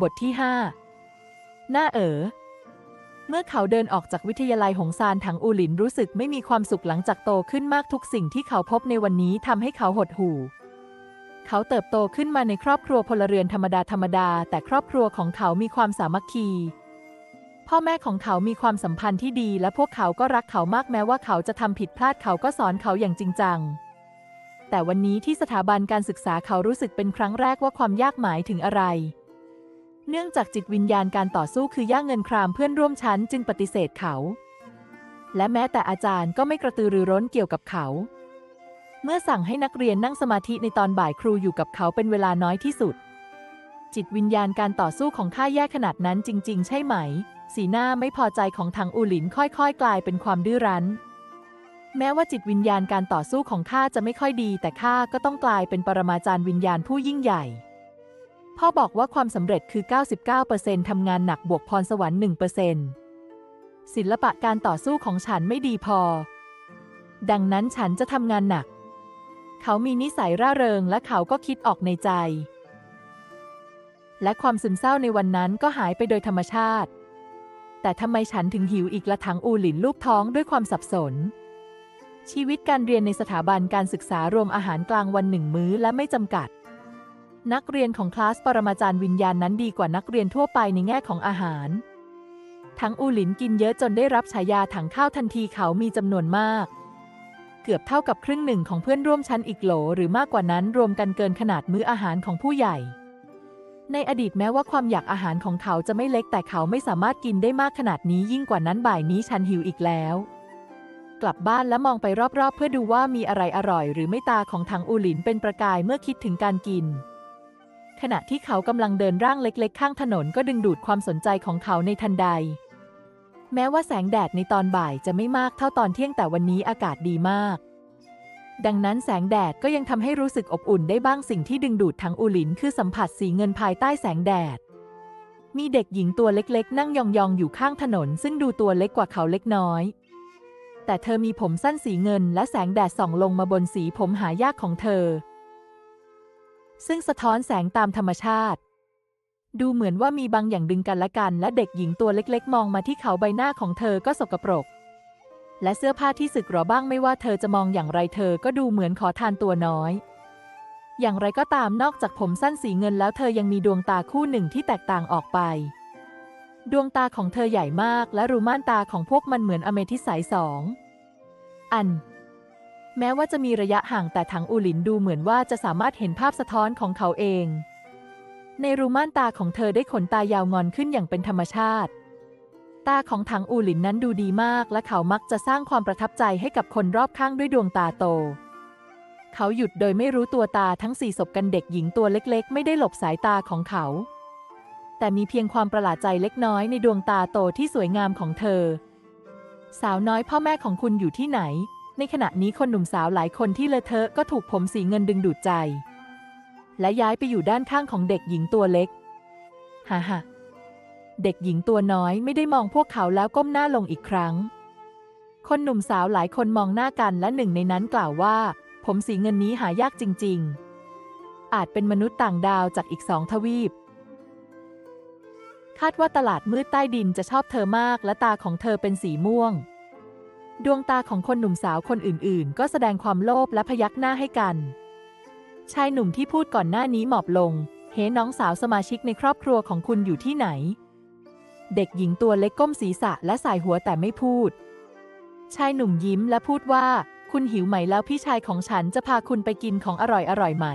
บทที่ 5 หน้าเอ๋อ เมื่อเขาเดินออกจากวิทยาลัยหงซานถังอูหลินรู้สึกไม่มีความสุขหลังจากโตขึ้นมากทุกสิ่งที่เขาพบในวันนี้ทำให้เขาหดหู่ เขาเติบโตขึ้นมาในครอบครัวพลเรือนธรรมดาธรรมดา แต่ครอบครัวของเขามีความสามัคคี พ่อแม่ของเขามีความสัมพันธ์ที่ดี และพวกเขาก็รักเขามากแม้ว่าเขาจะทำผิดพลาดเขาก็สอนเขาอย่างจริงจังแต่วันนี้ที่สถาบันการศึกษาเขารู้สึกเป็นครั้งแรกว่าความยากหมายถึงอะไร เนื่องจากจิตวิญญาณการต่อสู้คือย่าเงินครามเพื่อนร่วมชั้นจึงปฏิเสธเขา และแม้แต่อาจารย์ก็ไม่กระตือรือร้นเกี่ยวกับเขา เมื่อสั่งให้นักเรียนนั่งสมาธิในตอนบ่ายครูอยู่กับเขาเป็นเวลาน้อยที่สุด จิตวิญญาณการต่อสู้ของข้าแย่ขนาดนั้นจริง ๆ ใช่ไหม สีหน้าไม่พอใจของทางอูหลินค่อยๆ กลายเป็นความดื้อรั้นแม้ว่าจิตวิญญาณการต่อสู้ของข้าจะไม่ค่อยดี แต่ข้าก็ต้องกลายเป็นปรมาจารย์วิญญาณผู้ยิ่งใหญ่ พ่อบอกว่าความสำเร็จคือ 99%ทำงานหนักบวกพรสวรรค์ 1%ศิลปะการต่อสู้ของฉันไม่ดีพอ ดังนั้นฉันจะทำงานหนัก เขามีนิสัยร่าเริงและเขาก็คิดออกในใจ และความซึมเศร้าในวันนั้นก็หายไปโดยธรรมชาติ แต่ทำไมฉันถึงหิวอีกละถังอูหลินลูกท้องด้วยความสับสนชีวิตการเรียนในสถาบันการศึกษารวมอาหารกลางวันหนึ่งมื้อและไม่จำกัด นักเรียนของคลาสปรมาจารย์วิญญาณนั้นดีกว่านักเรียนทั่วไปในแง่ของอาหาร ทั้งอูหลินกินเยอะจนได้รับฉายาถังข้าวทันทีเขามีจำนวนมาก เกือบเท่ากับครึ่งหนึ่งของเพื่อนร่วมชั้นอีกโหล หรือมากกว่านั้นรวมกันเกินขนาดมื้ออาหารของผู้ใหญ่ ในอดีตแม้ว่าความอยากอาหารของเขาจะไม่เล็กแต่เขาไม่สามารถกินได้มากขนาดนี้ยิ่งกว่านั้นบ่ายนี้ฉันหิวอีกแล้วกลับบ้านและมองไปรอบๆ เพื่อดูว่ามีอะไรอร่อยหรือไม่ตาของถังอูหลินเป็นประกายเมื่อคิดถึงการกิน ขณะที่เขากำลังเดินร่างเล็กๆ ข้างถนนก็ดึงดูดความสนใจของเขาในทันใด แม้ว่าแสงแดดในตอนบ่ายจะไม่มากเท่าตอนเที่ยงแต่วันนี้อากาศดีมาก ดังนั้นแสงแดดก็ยังทำให้รู้สึกอบอุ่นได้บ้างสิ่งที่ดึงดูดทั้งอูหลินคือสัมผัสสีเงินภายใต้แสงแดด มีเด็กหญิงตัวเล็กๆ นั่งยองๆอยู่ข้างถนน ซึ่งดูตัวเล็กกว่าเขาเล็กน้อย แต่เธอมีผมสั้นสีเงินและแสงแดดส่องลงมาบนสีผมหายากของเธอ ซึ่งสะท้อนแสงตามธรรมชาติ ดูเหมือนว่ามีบางอย่างดึงกันและกัน และเด็กหญิงตัวเล็กๆ มองมาที่เขาใบหน้าของเธอก็สกปรก และเสื้อผ้าที่สึกหรอบ้างไม่ว่าเธอจะมองอย่างไรเธอก็ดูเหมือนขอทานตัวน้อย อย่างไรก็ตามนอกจากผมสั้นสีเงินแล้วเธอยังมีดวงตาคู่หนึ่งที่แตกต่างออกไป ดวงตาของเธอใหญ่มาก และรูม่านตาของพวกมันเหมือนอเมทิสใสสองอัน แม้ว่าจะมีระยะห่างแต่ถังอูหลินดูเหมือนว่าจะสามารถเห็นภาพสะท้อนของเขาเอง ในรูม่านตาของเธอได้ขนตายาวงอนขึ้นอย่างเป็นธรรมชาติ ตาของถังอูหลินนั้นดูดีมาก และเขามักจะสร้างความประทับใจให้กับคนรอบข้างด้วยดวงตาโต เขาหยุดโดยไม่รู้ตัวตาทั้งสี่ศพกันเด็กหญิงตัวเล็กๆ ไม่ได้หลบสายตาของเขา แต่มีเพียงความประหลาดใจเล็กน้อยในดวงตาโตที่สวยงามของเธอ สาวน้อยพ่อแม่ของคุณอยู่ที่ไหน ในขณะนี้คนหนุ่มสาวหลายคนที่เลอะเทอะก็ถูกผมสีเงินดึงดูดใจ และย้ายไปอยู่ด้านข้างของเด็กหญิงตัวเล็กฮ่าฮ่าเด็กหญิงตัวน้อยไม่ได้มองพวกเขาแล้วก้มหน้าลงอีกครั้ง คนหนุ่มสาวหลายคนมองหน้ากันและหนึ่งในนั้นกล่าวว่า ผมสีเงินนี้หายากจริง ๆ อาจเป็นมนุษย์ต่างดาวจากอีกสองทวีป คาดว่าตลาดมืดใต้ดินจะชอบเธอมากและตาของเธอเป็นสีม่วง ดวงตาของคนหนุ่มสาวคนอื่นๆ ก็แสดงความโลภและพยักหน้าให้กัน ชายหนุ่มที่พูดก่อนหน้านี้หมอบลง เฮ้น้องสาวสมาชิกในครอบครัวของคุณอยู่ที่ไหน เด็กหญิงตัวเล็กก้มศีรษะและสายหัวแต่ไม่พูด ชายหนุ่มยิ้มและพูดว่า คุณหิวไหมแล้วพี่ชายของฉันจะพาคุณไปกินของอร่อยอร่อยไหม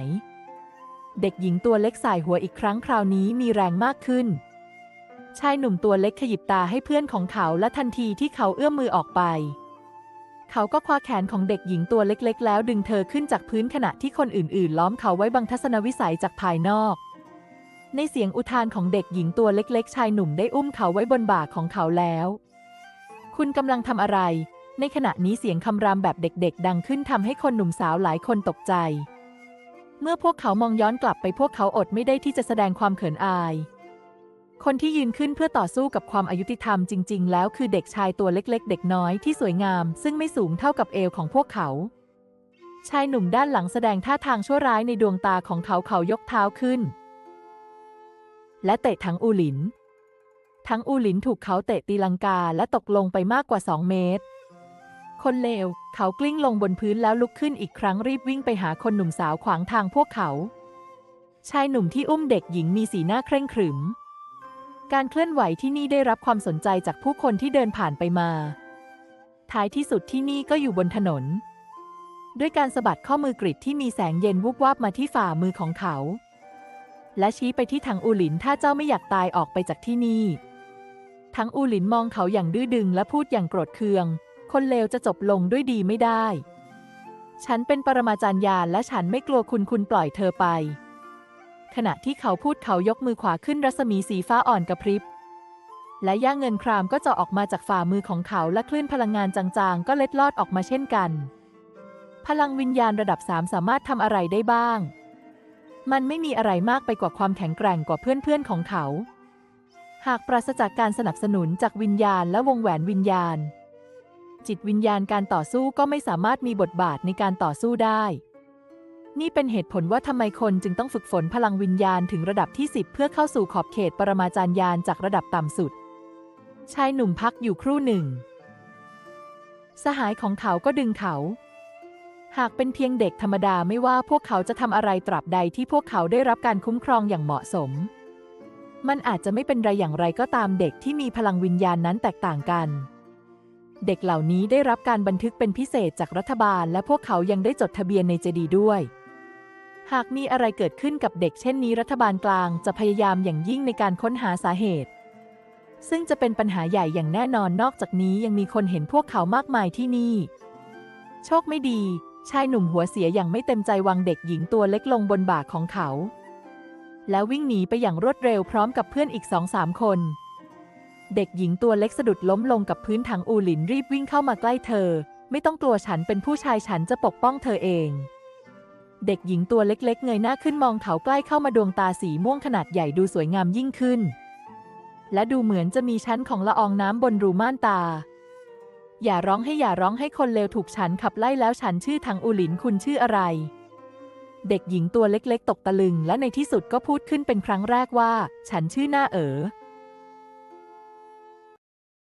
เด็กหญิงตัวเล็กสายหัวอีกครั้งคราวนี้มีแรงมากขึ้น ชายหนุ่มตัวเล็กขยิบตาให้เพื่อนของเขาและทันทีที่เขาเอื้อมมือออกไป เขาก็คว้าแขนของเด็กหญิงตัวเล็กๆ แล้วดึงเธอขึ้นจากพื้นขณะที่คนอื่นๆ ล้อมเขาไว้บังทัศนวิสัยจากภายนอก ในเสียงอุทานของเด็กหญิงตัวเล็กๆ ชายหนุ่มได้อุ้มเขาไว้บนบ่าของเขาแล้ว คุณกำลังทำอะไร ในขณะนี้เสียงคำรามแบบเด็กๆ ดังขึ้นทำให้คนหนุ่มสาวหลายคนตกใจ เมื่อพวกเขามองย้อนกลับไปพวกเขาอดไม่ได้ที่จะแสดงความเขินอาย คนที่ยืนขึ้นเพื่อต่อสู้กับความอายุติธรรมจริง ๆ แล้วคือเด็กชายตัวเล็กๆ เด็กน้อยที่สวยงาม ซึ่งไม่สูงเท่ากับเอวของพวกเขา ชายหนุ่มด้านหลังแสดงท่าทางชั่วร้ายในดวงตาของเขาเขายกเท้าขึ้น และเตะถังอูหลิน ทั้งอูหลินถูกเขาเตะตีลังกาและตกลงไปมากกว่า 2 เมตร คนเลว เขากลิ้งลงบนพื้นแล้วลุกขึ้นอีกครั้งรีบวิ่งไปหาคนหนุ่มสาวขวางทางพวกเขา ชายหนุ่มที่อุ้มเด็กหญิงมีสีหน้าเคร่งขรึม การเคลื่อนไหวที่นี่ได้รับความสนใจจากผู้คนที่เดินผ่านไปมา ท้ายที่สุดที่นี่ก็อยู่บนถนน ด้วยการสะบัดข้อมือกริดที่มีแสงเย็นวุบวาบมาที่ฝ่ามือของเขา และชี้ไปที่ทางอูหลินถ้าเจ้าไม่อยากตายออกไปจากที่นี่ทั้งอูหลินมองเขาอย่างดื้อดึงและพูดอย่างโกรธเคือง คนเลวจะจบลงด้วยดีไม่ได้ ฉันเป็นปรมาจารย์ยานและฉันไม่กลัวคุณคุณปล่อยเธอไป ขณะที่เขาพูดเขายกมือขวาขึ้นรัศมีสีฟ้าอ่อนกระพริบ และย่าเงินครามก็จะออกมาจากฝ่ามือของเขาและคลื่นพลังงานจางๆ ก็เล็ดลอดออกมาเช่นกัน พลังวิญญาณระดับสามสามารถทำอะไรได้บ้าง มันไม่มีอะไรมากไปกว่าความแข็งแกร่งกว่าเพื่อนๆของเขา หากปราศจากการสนับสนุนจากวิญญาณและวงแหวนวิญญาณ จิตวิญญาณการต่อสู้ก็ไม่สามารถมีบทบาทในการต่อสู้ได้ นี่เป็นเหตุผลว่าทำไมคนจึงต้องฝึกฝนพลังวิญญาณถึงระดับที่ 10 เพื่อเข้าสู่ขอบเขตปรมาจารย์ยานจากระดับต่ำสุด ชายหนุ่มพักอยู่ครู่หนึ่ง สหายของเขาก็ดึงเขา หากเป็นเพียงเด็กธรรมดาไม่ว่าพวกเขาจะทำอะไรตราบใดที่พวกเขาได้รับการคุ้มครองอย่างเหมาะสม มันอาจจะไม่เป็นไรอย่างไรก็ตามเด็กที่มีพลังวิญญาณนั้นแตกต่างกันเด็กเหล่านี้ได้รับการบันทึกเป็นพิเศษจากรัฐบาล และพวกเขายังได้จดทะเบียนในเจดีย์ด้วย หากมีอะไรเกิดขึ้นกับเด็กเช่นนี้รัฐบาลกลางจะพยายามอย่างยิ่งในการค้นหาสาเหตุ ซึ่งจะเป็นปัญหาใหญ่อย่างแน่นอนนอกจากนี้ยังมีคนเห็นพวกเขามากมายที่นี่ โชคไม่ดี ชายหนุ่มหัวเสียอย่างไม่เต็มใจวางเด็กหญิงตัวเล็กลงบนบ่าของเขา แล้ววิ่งหนีไปอย่างรวดเร็วพร้อมกับเพื่อนอีกสองสามคน เด็กหญิงตัวเล็กสะดุดล้มลงกับพื้นถังอูหลินรีบวิ่งเข้ามาใกล้เธอ ไม่ต้องกลัวฉันเป็นผู้ชายฉันจะปกป้องเธอเอง เด็กหญิงตัวเล็กๆ เงยหน้าขึ้นมองเขาใกล้เข้ามาดวงตาสีม่วงขนาดใหญ่ดูสวยงามยิ่งขึ้น และดูเหมือนจะมีชั้นของละอองน้ำบนรูม่านตา อย่าร้องให้อย่าร้องให้คนเลวถูกฉันขับไล่แล้วฉันชื่อทางอูหลินคุณชื่ออะไร เด็กหญิงตัวเล็กๆ ตกตะลึงและในที่สุดก็พูดขึ้นเป็นครั้งแรกว่า ฉันชื่อหน้าเอ๋อ